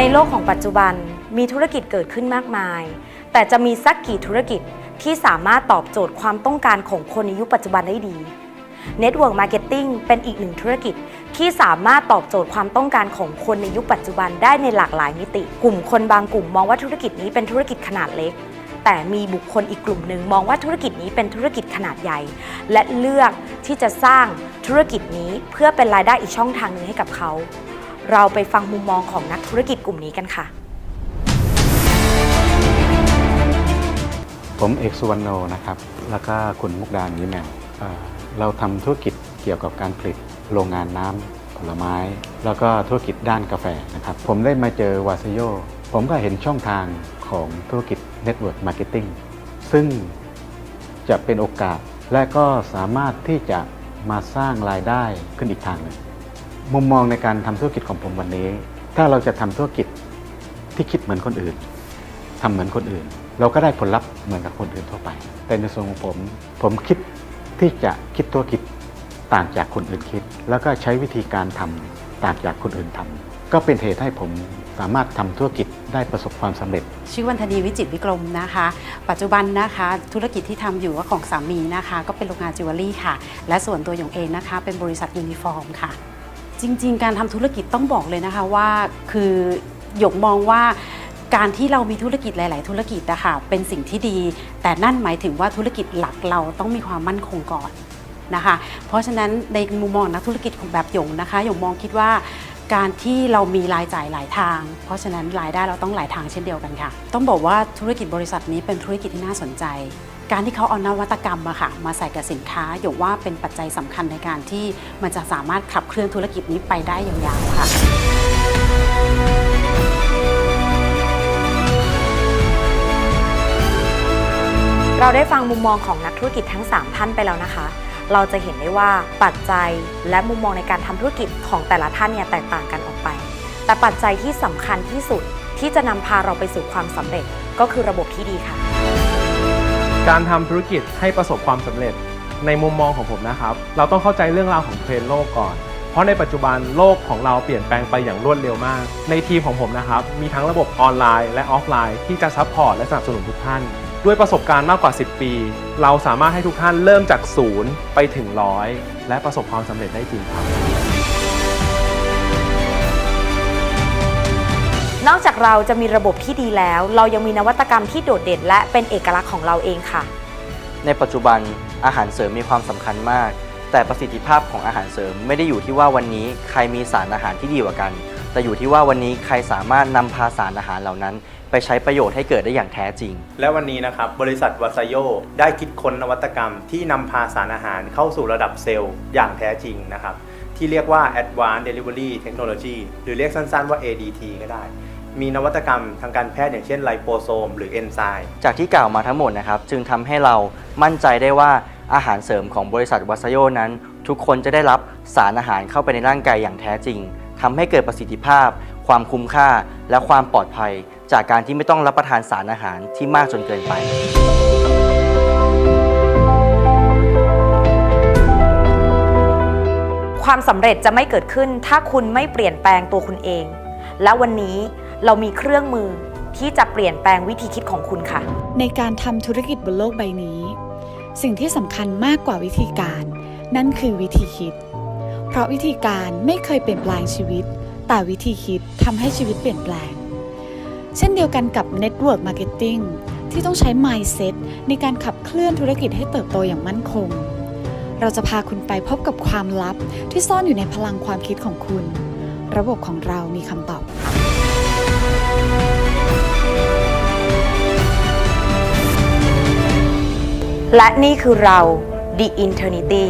ในโลกของปัจจุบันมีธุรกิจเกิดขึ้นมากมาย แต่จะมีสักกี่ธุรกิจที่สามารถตอบโจทย์ความต้องการของคนในยุคปัจจุบันได้ดี Network Marketing เป็นอีกหนึ่งธุรกิจที่สามารถตอบโจทย์ความต้องการของคนในยุคปัจจุบันได้ในหลากหลายมิติ กลุ่มคนบางกลุ่มมองว่าธุรกิจนี้เป็นธุรกิจขนาดเล็ก แต่มีบุคคลอีกกลุ่มหนึ่งมองว่าธุรกิจนี้เป็นธุรกิจขนาดใหญ่ และเลือกที่จะสร้างธุรกิจนี้เพื่อเป็นรายได้อีกช่องทางหนึ่งให้กับเขา เราไปฟังมุมมองของนักธุรกิจกลุ่มนี้กันค่ะ ผมเอกสุวรรณโนนะครับ แล้วก็คุณมุกดานีแมวเอ่อเราทำธุรกิจเกี่ยวกับการผลิตโรงงานน้ำผลไม้ แล้วก็ธุรกิจด้านกาแฟนะครับ ผมได้มาเจอวาซโยผมก็เห็นช่องทางของธุรกิจ Network Marketing ซึ่งจะเป็นโอกาสและก็สามารถที่จะมาสร้างรายได้ขึ้นอีกทางหนึ่ง มุมมองในการทำธุรกิจของผมวันนี้ ถ้าเราจะทำธุรกิจที่คิดเหมือนคนอื่นทำเหมือนคนอื่น เราก็ได้ผลลัพธ์เหมือนกับคนอื่นทั่วไป แต่ในส่วนของผมผมคิดที่จะคิดธุรกิจต่างจากคนอื่นคิด แล้วก็ใช้วิธีการทำต่างจากคนอื่นทำก็เป็นเหตุให้ผมสามารถทำธุรกิจได้ประสบความสำเร็จ ชื่อวันธนีวิจิตวิกรมนะคะ ปัจจุบันนะคะ ธุรกิจที่ทำอยู่ก็ของสามีนะคะ ก็เป็นโรงงานจิวเวลรี่ค่ะ และส่วนตัวหยงเองนะคะ เป็นบริษัทยูนิฟอร์มค่ะ จริง ๆ การทำธุรกิจต้องบอกเลยนะคะว่า คือหยกมองว่าการที่เรามีธุรกิจหลาย ๆ ธุรกิจนะคะเป็นสิ่งที่ดี แต่นั่นหมายถึงว่าธุรกิจหลักเราต้องมีความมั่นคงก่อนนะคะ เพราะฉะนั้นในมุมมองนักธุรกิจของแบบหยงนะคะหยงมองคิดว่าการที่เรามีรายจ่ายหลายทาง เพราะฉะนั้นรายได้เราต้องหลายทางเช่นเดียวกันค่ะ ต้องบอกว่าธุรกิจบริษัทนี้เป็นธุรกิจที่น่าสนใจ การที่เขาเอานวัตกรรมมาค่ะมาใส่กับสินค้าหยกว่าเป็นปัจจัยสำคัญในการที่มันจะสามารถขับเคลื่อนธุรกิจนี้ไปได้ยาวๆค่ะเราได้ฟังมุมมองของนักธุรกิจทั้ง 3 ท่านไปแล้วนะคะ เราจะเห็นได้ว่าปัจจัยและมุมมองในการทำธุรกิจของแต่ละท่านเนี่ยแตกต่างกันออกไป แต่ปัจจัยที่สำคัญที่สุดที่จะนำพาเราไปสู่ความสำเร็จก็คือระบบที่ดีค่ะ การทำธุรกิจให้ประสบความสำเร็จในมุมมองของผมนะครับ เราต้องเข้าใจเรื่องราวของเทรนด์โลกก่อน เพราะในปัจจุบันโลกของเราเปลี่ยนแปลงไปอย่างรวดเร็วมาก ในทีมของผมนะครับ มีทั้งระบบออนไลน์และออฟไลน์ ที่จะซัพพอร์ตและสนับสนุนทุกท่าน ด้วยประสบการณ์มากกว่า 10 ปี เราสามารถให้ทุกท่านเริ่มจากศูนย์ไปถึงร้อยและประสบความสำเร็จได้จริงครับ นอกจากเราจะมีระบบที่ดีแล้ว เรายังมีนวัตกรรมที่โดดเด่น และเป็นเอกลักษณ์ของเราเองค่ะ ในปัจจุบันอาหารเสริมมีความสำคัญมาก แต่ประสิทธิภาพของอาหารเสริมไม่ได้อยู่ที่ว่าวันนี้ใครมีสารอาหารที่ดีกว่ากัน แต่อยู่ที่ว่าวันนี้ใครสามารถนำพาสารอาหารเหล่านั้น ไปใช้ประโยชน์ให้เกิดได้อย่างแท้จริง และวันนี้นะครับบริษัทวัสโยได้คิดค้นนวัตกรรมที่นำพาสารอาหารเข้าสู่ระดับเซลล์อย่างแท้จริงนะครับที่เรียกว่า Advanced Delivery Technology หรือเรียกสั้นๆว่า ADT ก็ได้ มีนวัตกรรมทางการแพทย์อย่างเช่นไลโปโซมหรือเอนไซม์จากที่กล่าวมาทั้งหมดนะครับ จึงทำให้เรามั่นใจได้ว่าอาหารเสริมของบริษัทวัสโยนั้น ทุกคนจะได้รับสารอาหารเข้าไปในร่างกายอย่างแท้จริงทำให้เกิดประสิทธิภาพ ความคุ้มค่า และความปลอดภัย จากการที่ไม่ต้องรับประทานสารอาหารที่มากจนเกินไป ความสำเร็จจะไม่เกิดขึ้นถ้าคุณไม่เปลี่ยนแปลงตัวคุณเอง และวันนี้ เรามีเครื่องมือที่จะเปลี่ยนแปลงวิธีคิดของคุณค่ะ ในการทำธุรกิจบนโลกใบนี้ สิ่งที่สำคัญมากกว่าวิธีการ นั่นคือวิธีคิด เพราะวิธีการไม่เคยเปลี่ยนแปลงชีวิต แต่วิธีคิดทำให้ชีวิตเปลี่ยนแปลง เช่นเดียวกันกับ Network Marketing ที่ต้องใช้ Mindset ในการขับเคลื่อนธุรกิจให้เติบโตอย่างมั่นคง เราจะพาคุณไปพบกับความลับที่ซ่อนอยู่ในพลังความคิดของคุณ ระบบของเรามีคำตอบ และนี่คือเรา The Eternity